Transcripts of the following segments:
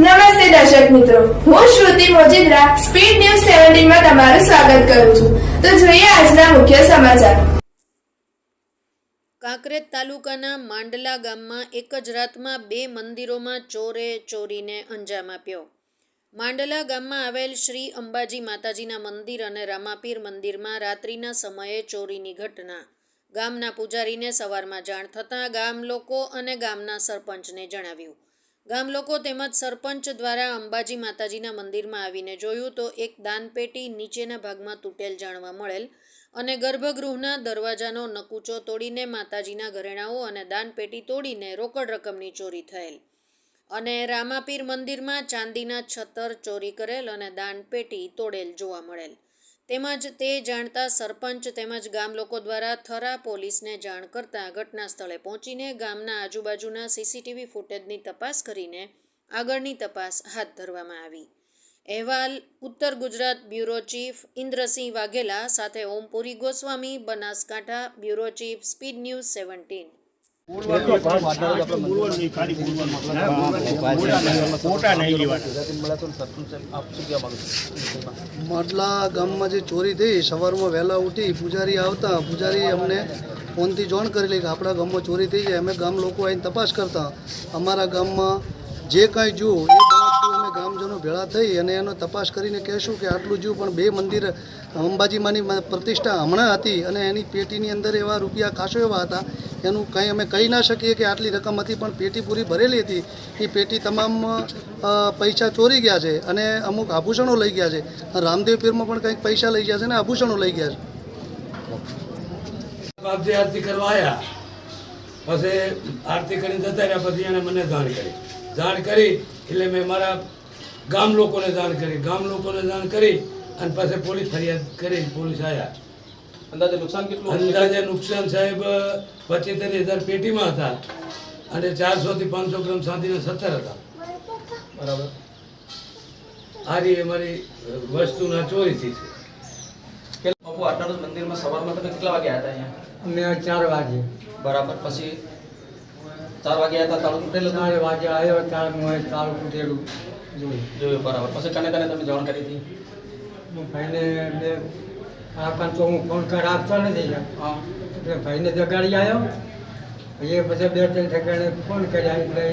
નમસ્તે દર્શક મિત્રો. હું શ્રુતિ મોજીદ્રા, સ્પીડ ન્યૂઝ સેવન્ટીનમાં તમારું સ્વાગત કરું છું. તો જોઈએ આજના મુખ્ય સમાચાર. કાંકરેજ તાલુકાના માંડલા ગામમાં એક જ રાતમાં બે મંદિરોમાં ચોરે ચોરીને અંજામ આપ્યો. માંડલા ગામમાં આવેલ શ્રી અંબાજી માતાજીના મંદિર અને રામાપીર મંદિરમાં રાત્રિના સમયે ચોરીની ઘટના. ગામના પૂજારીને સવારમાં જાણ થતાં ગામ લોકો અને ગામના સરપંચને જણાવ્યું. ગામ લોકો તેમજ સરપંચ દ્વારા અંબાજી માતાજીના મંદિરમાં આવીને જોયું તો એક દાનપેટી નીચેના ભાગમાં તૂટેલ જાણવા મળેલ અને ગર્ભગૃહના દરવાજાનો નકુચો તોડીને માતાજીના ઘરેણાઓ અને દાનપેટી તોડીને રોકડ રકમની ચોરી થયેલ. અને રામાપીર મંદિરમાં ચાંદીના છતર ચોરી કરેલ અને દાનપેટી તોડેલ જોવા મળેલ. તેમજ તે જાણતા સરપંચ તેમજ ગામ લોકો દ્વારા થરા પોલીસને જાણ કરતા ઘટના સ્થળે પહોંચીને ગામના આજુબાજુના સીસીટીવી ફૂટેજની તપાસ કરીને આગળની તપાસ હાથ ધરવામાં આવી. અહેવાલ, ઉત્તર ગુજરાત બ્યુરો ચીફ ઇન્દ્રસિંહ વાઘેલા સાથે Ompuri Goswami, Banaskantha bureau chief speed news seventeen. માટલા ગામમાં જે ચોરી થઈ, સવારમાં વહેલા ઉઠી પૂજારી આવતા, પૂજારી અમને ફોનથી જાણ કરેલી કે આપણા ગામમાં ચોરી થઈ છે અમે ગામ લોકો આવીને તપાસ કરતા. અમારા ગામમાં જે કાંઈ જોયું, એ અમે ગામજનો ભેળા થઈ અને એનો તપાસ કરીને કહેશું કે આટલું જોયું, પણ બે મંદિર અંબાજીમાંની પ્રતિષ્ઠા હમણાં હતી અને એની પેટીની અંદર એવા રૂપિયા ખાસો એવા હતા એનું કંઈ અમે કહી ના શકીએ કે આટલી રકમ હતી, પણ પેટી પૂરી ભરેલી હતી. એ પેટી તમામ પૈસા ચોરી ગયા છે અને અમુક આભૂષણો લઈ ગયા છે. રામદેવ પીરમાં પણ કંઈક પૈસા લઈ ગયા છે અને આભૂષણો લઈ ગયા છે. બાપજી આરતી કરવા આવ્યા પછી આરતી કરીને જતા રહ્યા, પછી એને મને જાણ કરી. જાણ કરી એટલે મેં મારા ગામ લોકોને જાણ કરી. ગામ લોકોને જાણ કરી અને પછી પોલીસ ફરિયાદ કરી પોલીસ આવ્યા અંદાજે નુકસાન કેટલું? અંદાજે નુકસાન સાહેબ પચીતેર હજાર પેટીમાં હતા અને ચારસો થી પાંચસો ગ્રામ સાંધીને સત્તર હતા. બરાબર. આ રીતે અમારી વસ્તુના ચોરી થઈ છે બાપુ આટલા મંદિરમાં સવારમાં તમે કેટલા વાગે આવ્યા હતા અહીંયા? અમે ચાર વાગે. બરાબર પછી ચાર વાગે આવ્યા હતા તાળું તૂટેલું? ચાર વાગે આવ્યો ચાર મોએ ચાર તૂટેલું. જોયું. જોયું બરાબર. પછી કને કને તમે જાણ કરી હતી? હું ભાઈને બે આકાન તો હું ફોન કર આપતો નથી હા. એટલે ભાઈને જગાડી આવ્યો એ પછી બે ત્રણ ઠેકાણે ફોન કર્યા એટલે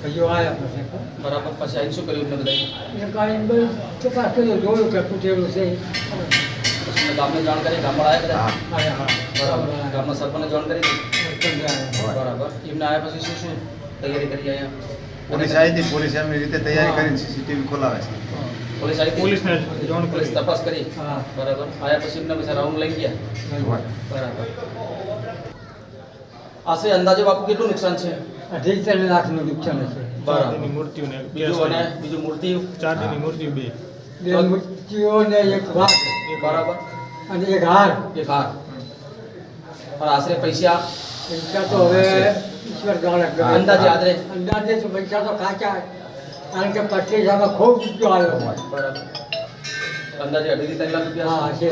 ભાઈઓ આવ્યા પછી. બરાબર પછી આવીને શું કર્યું બધા એ કાંઈ બધું તપાસ કર્યો જોયું કે તૂટેલું છે પછી ગામને જાણ કરી ગામમાં આવ્યા હા બરાબર. ગામના સરપંચને જાણ કરી બરાબર. એમને આવ્યા પછી શું શું તૈયારી કરી અહીંયા પોલીસ આવી હતી પોલીસ એમની રીતે તૈયારી કરીને સીસીટીવી ખોલાવે છે. પોલીસ આવી પોલીસને જાણ પોલીસ તપાસ કરી. બરાબર. આવ્યા પછી એમને પછી રાઉન્ડ લઈ ગયા. બરાબર. આશરે અંદાજે બાપુ કેટલું નુકસાન છે? અઢી ત્રણ લાખનું નુકસાન છે બરાબર. મૂર્તિઓને બીજું અને બીજું ચાંદીની મૂર્તિઓ બે. બે મૂર્તિઓ ને એક વાત બરાબર. અને એક હાર. એક હાર. પણ આશરે પૈસા? પૈસા તો હવે. અંદાજે આદરે. અંદાજે પૈસા તો કાચા કારણ કે પચીસ હજારમાં ખૂબ રૂપિયો આવ્યો બરાબર. અંદાજે અઢીથી ત્રણ લાખ રૂપિયા હા છે.